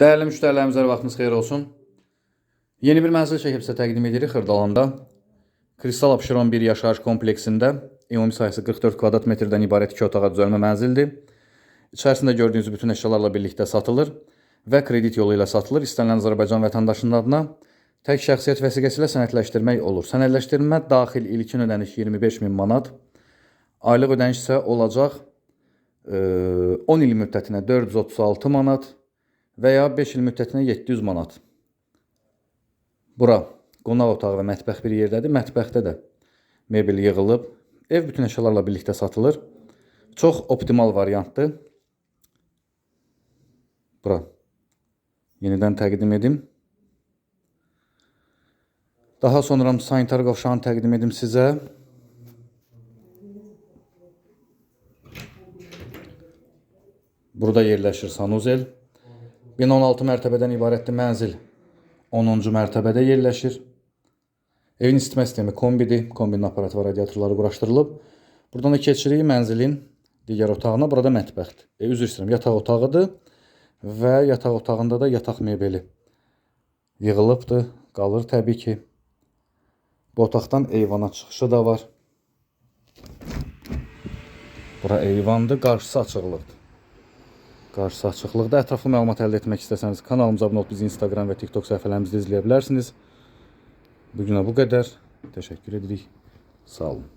Dəyərli müştərilərimizə vaxtınız xeyir olsun. Yeni bir mənzil çəkib sizə təqdim edirik Xırdalanda. Kristal Abşeron 1 yaşayış kompleksində ümumi sayısı 44 kvadrat metrdən ibarət 2 otağa düzəlmə mənzildir. İçərisində gördüyünüz bütün əşyalarla birlikdə satılır və kredit yolu ilə satılır. İstənilən Azərbaycan vətəndaşının adına tək şəxsiyyət vəsiqəsi ilə sənədləşdirmək olur. Sənədləşdirmə daxil ilkin ödəniş 25 min manat, aylıq ödəniş isə olacaq e, 10 il müddətinə 436 manat və ya 5 il müddətinə 700 manat. Bura qonaq otağı və mətbəx bir yerdədir. Mətbəxdə də mebel yığılıb. Ev bütün əşyalarla birlikdə satılır. Çox optimal variantdır. Bura. Yenidən təqdim edim. Daha sonra sanitar qovşağını təqdim edim sizə. Burada yerləşir sanuzel. Bina 16 mərtəbədən ibarətli mənzil 10-cu mərtəbədə yerləşir. Evin isitmə sistemi kombidir. Kombinin aparatı və radiatorları quraşdırılıb. Buradan da keçirik mənzilin digər otağına. Burada mətbəxdir. E, üzr istəyirəm, yataq otağıdır və yataq otağında da yataq mebeli yığılıbdır. Qalır təbii ki. Bu otaqdan eyvana çıxışı da var. Bura eyvandır, qarşısı açıqlıqdır. Qarşısı açıqlıqda. Ətraflı məlumat əldə etmək istəsəniz kanalımıza abunə olub bizi Instagram və TikTok səhifələrimizdə izləyə bilərsiniz. Bu günə bu qədər. Təşəkkür edirik. Sağ olun.